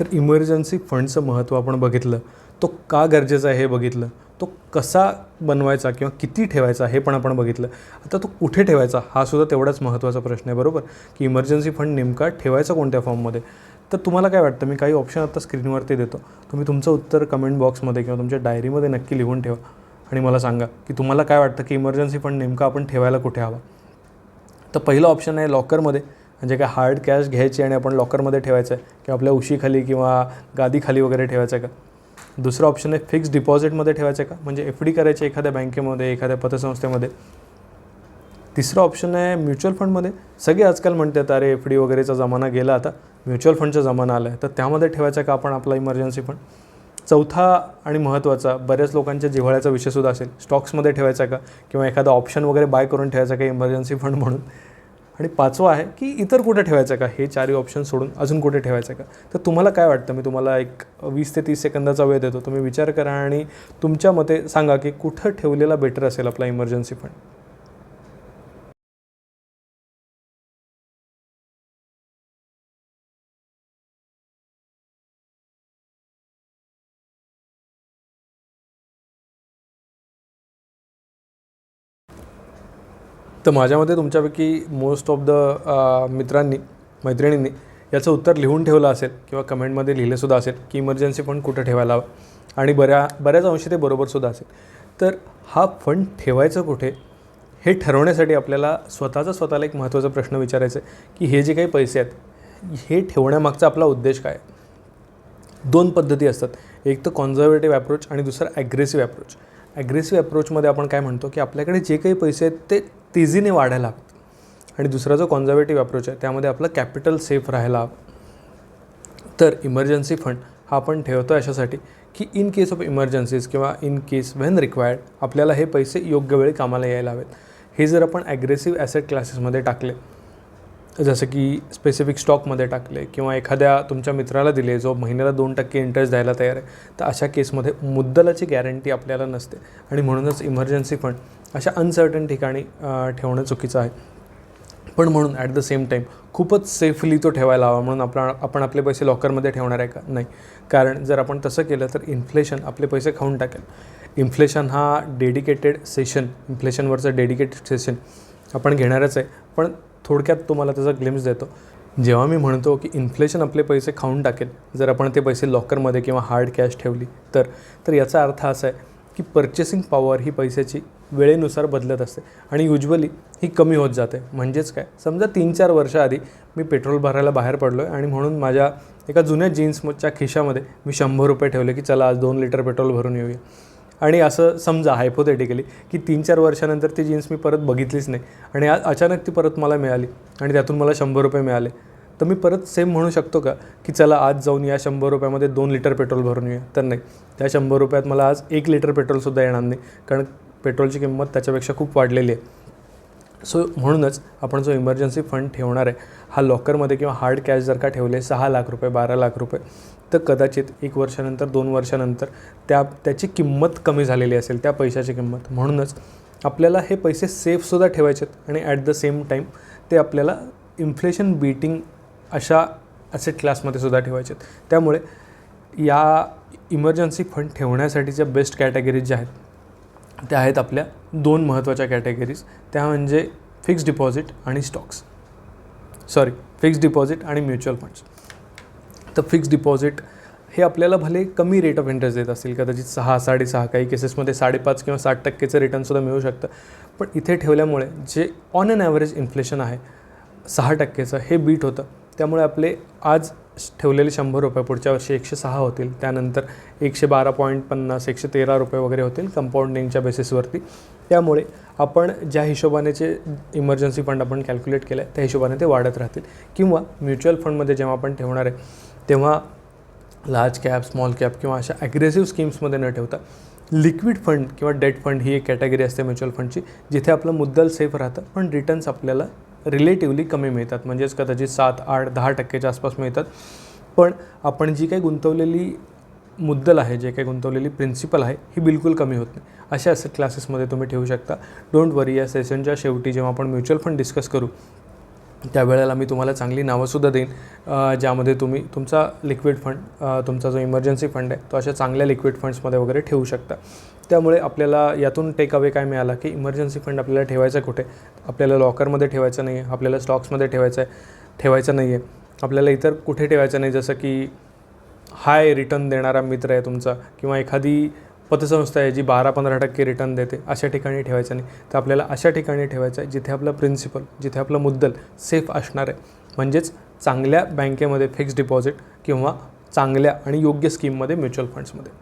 तर इमर्जन्सी फंडचं महत्त्व आपण बघितलं. तो का गरजेचा आहे हे बघितलं. तो कसा बनवायचा किंवा किती ठेवायचा हे पण आपण बघितलं. आता तो कुठे ठेवायचा? हा सुद्धा तेवढाच महत्त्वाचा प्रश्न आहे बरोबर? की इमर्जन्सी फंड नेमका ठेवायचा कोणत्या फॉर्ममध्ये तर तुम्हाला काय वाटतं? मी काही ऑप्शन आता स्क्रीनवरती देतो. तुम्ही तुमचं उत्तर कमेंट बॉक्समध्ये किंवा तुमच्या डायरीमध्ये नक्की लिहून ठेवा आणि मला सांगा की तुम्हाला काय वाटतं की इमर्जन्सी फंड नेमका आपण ठेवायला कुठे हवा? तर पहिलं ऑप्शन आहे लॉकरमध्ये म्हणजे काय हार्ड कॅश घ्यायची आणि आपण लॉकरमध्ये ठेवायचं आहे किंवा आपल्या उशीखाली किंवा गादीखाली वगैरे ठेवायचं आहे का? दुसरं ऑप्शन आहे फिक्स डिपॉझिटमध्ये ठेवायचं आहे का? म्हणजे एफ डी करायची एखाद्या बँकेमध्ये एखाद्या पतसंस्थेमध्ये. तिसरं ऑप्शन आहे म्युच्युअल फंडमध्ये सगळे आजकाल म्हणतात अरे एफ डी वगैरेचा जमाना गेला आता म्युच्युअल फंडचा जमाना आला आहे तर त्यामध्ये ठेवायचा का आपण आपला इमर्जन्सी फंड चौथा आणि महत्त्वाचा बऱ्याच लोकांच्या जिव्हाळ्याचा विषयसुद्धा असेल. स्टॉक्समध्ये ठेवायचा का? किंवा एखादा ऑप्शन वगैरे बाय करून ठेवायचा का इमर्जन्सी फंड म्हणून? आणि पाचवा आहे की इतर कुठे ठेवायचं का? हे चारही ऑप्शन सोडून अजून कुठे ठेवायचं का? तर तुम्हाला काय वाटतं? मी तुम्हाला एक वीस ते तीस सेकंदाचा वेळ देतो. तुम्ही विचार करा आणि तुमच्या मते सांगा की कुठं ठेवलेला बेटर असेल आपला इमर्जन्सी फंड तर माझ्या मते तुमच्यापैकी मोस्ट ऑफ द मित्रांनी मैत्रिणींनी याचं उत्तर लिहून ठेवलं असेल किंवा कमेंटमध्ये लिहिलेसुद्धा असेल की इमर्जन्सी फंड कुठं ठेवायला हवं आणि बऱ्या बऱ्याच अंशी ते बरोबरसुद्धा असेल. तर हा फंड ठेवायचं कुठे? हे ठरवण्यासाठी आपल्याला स्वतःचा स्वतःला एक महत्त्वाचा प्रश्न विचारायचा आहे की हे जे काही पैसे आहेत हे ठेवण्यामागचा आपला उद्देश काय दोन पद्धती असतात. एक तर कॉन्झर्वेटिव्ह ॲप्रोच आणि दुसरा ॲग्रेसिव्ह ॲप्रोच ॲग्रेसिव्ह अप्रोचमध्ये आपण काय म्हणतो की आपल्याकडे जे काही पैसे आहेत ते तेजीने वाढायला हवेत आणि दुसरा जो कॉन्झर्वेटिव्ह अप्रोच आहे त्यामध्ये आपलं कॅपिटल सेफ राहायला हवं. तर इमर्जन्सी फंड हा आपण ठेवतो अशासाठी की इन केस ऑफ इमर्जन्सीज किंवा इन केस व्हेन रिक्वायर्ड आपल्याला हे पैसे योग्य वेळी कामाला यायला हवेत. हे जर आपण ॲग्रेसिव्ह ॲसेट क्लासेसमध्ये टाकले जसं की स्पेसिफिक स्टॉकमध्ये टाकले किंवा एखाद्या तुमच्या मित्राला दिले जो महिन्याला दोन टक्के इंटरेस्ट द्यायला तयार आहे तर अशा केसमध्ये मुद्दलाची गॅरंटी आपल्याला नसते. आणि म्हणूनच इमर्जन्सी फंड अशा अनसर्टन ठिकाणी ठेवणं चुकीचं आहे. पण म्हणून ॲट द सेम टाईम खूपच सेफली तो ठेवायला हवा म्हणून आपला आपण आपले पैसे लॉकरमध्ये ठेवणार आहे का? नाही. कारण जर आपण तसं केलं तर इन्फ्लेशन आपले पैसे खाऊन टाकेल. इन्फ्लेशन हा डेडिकेटेड सेशन इन्फ्लेशनवरचं डेडिकेटेड सेशन आपण घेणारच आहे. पण थोडक्यात तुम्हाला त्याचा ग्लिम्स देतो. जेव्हा मी म्हणतो की इन्फ्लेशन आपले पैसे खाऊन टाकेल जर आपण ते पैसे लॉकरमध्ये किंवा हार्ड कॅश ठेवली तर तर याचा अर्थ असा आहे की पर्चेसिंग पॉवर ही पैशाची वेळेनुसार बदलत असते आणि युजली ही कमी होत जाते. म्हणजेच काय? समजा तीन चार वर्षाआधी मी पेट्रोल भरायला बाहेर पडलो आहे आणि म्हणून माझ्या एका जुन्या जीन्सच्या खिशामध्ये मी शंभर रुपये ठेवले की चला आज दोन लिटर पेट्रोल भरून येऊया. आणि असं समजा हायपोथेटिकली की तीन चार वर्षानंतर ती जीन्स मी परत बघितलीच नाही आणि आज अचानक ती परत मला मिळाली आणि त्यातून मला शंभर रुपये मिळाले. तर मी परत सेम म्हणू शकतो का? की चला आज जाऊन या शंभर रुपयामध्ये दोन लिटर पेट्रोल भरून येऊया. तर नाही. त्या शंभर रुपयात मला आज एक लिटर पेट्रोलसुद्धा येणार नाही. कारण पेट्रोलची किंमत त्याच्यापेक्षा खूप वाढलेली आहे. सो म्हणूनच आपण जो इमर्जन्सी फंड ठेवणार आहे हा लॉकरमध्ये किंवा हार्ड कॅश जर का ठेवले सहा लाख रुपये बारा लाख रुपये तर कदाचित एक वर्षानंतर दोन वर्षानंतर त्या त्याची किंमत कमी झालेली असेल त्या पैशाची किंमत. म्हणूनच आपल्याला हे पैसे सेफसुद्धा ठेवायचे आहेत आणि ॲट द सेम टाईम ते आपल्याला इन्फ्लेशन बीटिंग अशा असे क्लासमध्ये सुद्धा ठेवायचे आहेत. त्यामुळे या इमर्जन्सी फंड ठेवण्यासाठीच्या बेस्ट कॅटेगरीज ज्या आहेत त्या आहेत आपल्या दोन महत्त्वाच्या कॅटेगरीज. त्या म्हणजे फिक्स्ड डिपॉझिट आणि स्टॉक्स. सॉरी फिक्स्ड डिपॉझिट आणि म्युच्युअल फंड्स. तर फिक्स्ड डिपॉझिट हे आपल्याला भले कमी रेट ऑफ इंटरेस्ट देत असतील कदाचित सहा साडेसहा काही केसेसमध्ये साडेपाच किंवा साठ टक्केचं रिटर्नसुद्धा मिळू शकतं. पण इथे ठेवल्यामुळे जे ऑन अन ॲव्हरेज इन्फ्लेशन आहे सहा टक्केचं हे बीट होतं. त्यामुळे आपले आज ठेवलेले शंभर रुपये पुढच्या वर्षी एकशे सहा होतील. त्यानंतर एकशे बारा पॉईंट पन्नास एकशे तेरा रुपये वगैरे होतील कंपाऊंडिंगच्या बेसिसवरती त्यामुळे आपण ज्या हिशोबाने जे इमर्जन्सी फंड आपण कॅल्क्युलेट केलं आहे त्या हिशोबाने ते वाढत राहतील. किंवा म्युच्युअल फंडमध्ये जेव्हा आपण ठेवणार आहे तेव्हा लार्ज कॅप स्मॉल कॅप किंवा अशा ॲग्रेसिव्ह स्कीम्समध्ये न ठेवता लिक्विड फंड किंवा डेट फंड ही एक कॅटेगरी असते म्युच्युअल फंडची जिथे आपलं मुद्दल सेफ राहतं पण रिटर्न्स आपल्याला रिलेटिव्हली कमी मिळतात. म्हणजेच कदाचित सात आठ दहा टक्केच्या आसपास मिळतात. पण आपण जी काही गुंतवलेली मुद्दल आहे जे काही गुंतवलेली प्रिन्सिपल आहे ही बिलकुल कमी होत नाही. अशा असेट क्लासेसमध्ये तुम्ही ठेवू शकता. डोंट वरी या सेशनच्या शेवटी जेव्हा आपण म्युच्युअल फंड डिस्कस करू त्यावेळेला मी तुम्हाला चांगली नावंसुद्धा देईन ज्यामध्ये तुम्ही तुमचा लिक्विड फंड तुमचा जो इमर्जन्सी फंड आहे तो अशा चांगल्या लिक्विड फंड्समध्ये वगैरे ठेवू शकता. त्यामुळे आपल्याला यातून टेक अवे काय मिळाला की इमर्जन्सी फंड आपल्याला ठेवायचा कुठे? आपल्याला लॉकरमध्ये ठेवायचं नाही आहे आपल्याला स्टॉक्समध्ये ठेवायचं आहे ठेवायचं नाही आहे आपल्याला इतर कुठे ठेवायचं नाही जसं की हाय रिटर्न देणारा मित्र आहे तुमचा किंवा एखादी पतसंस्था आहे जी बारा पंधरा टक्के रिटर्न देते अशा ठिकाणी ठेवायचं नाही. तर आपल्याला अशा ठिकाणी ठेवायचं आहे जिथे आपलं प्रिन्सिपल जिथे आपलं मुद्दल सेफ असणार आहे. म्हणजेच चांगल्या बँकेमध्ये फिक्स्ड डिपॉझिट किंवा चांगल्या आणि योग्य स्कीममध्ये म्युच्युअल फंड्समध्ये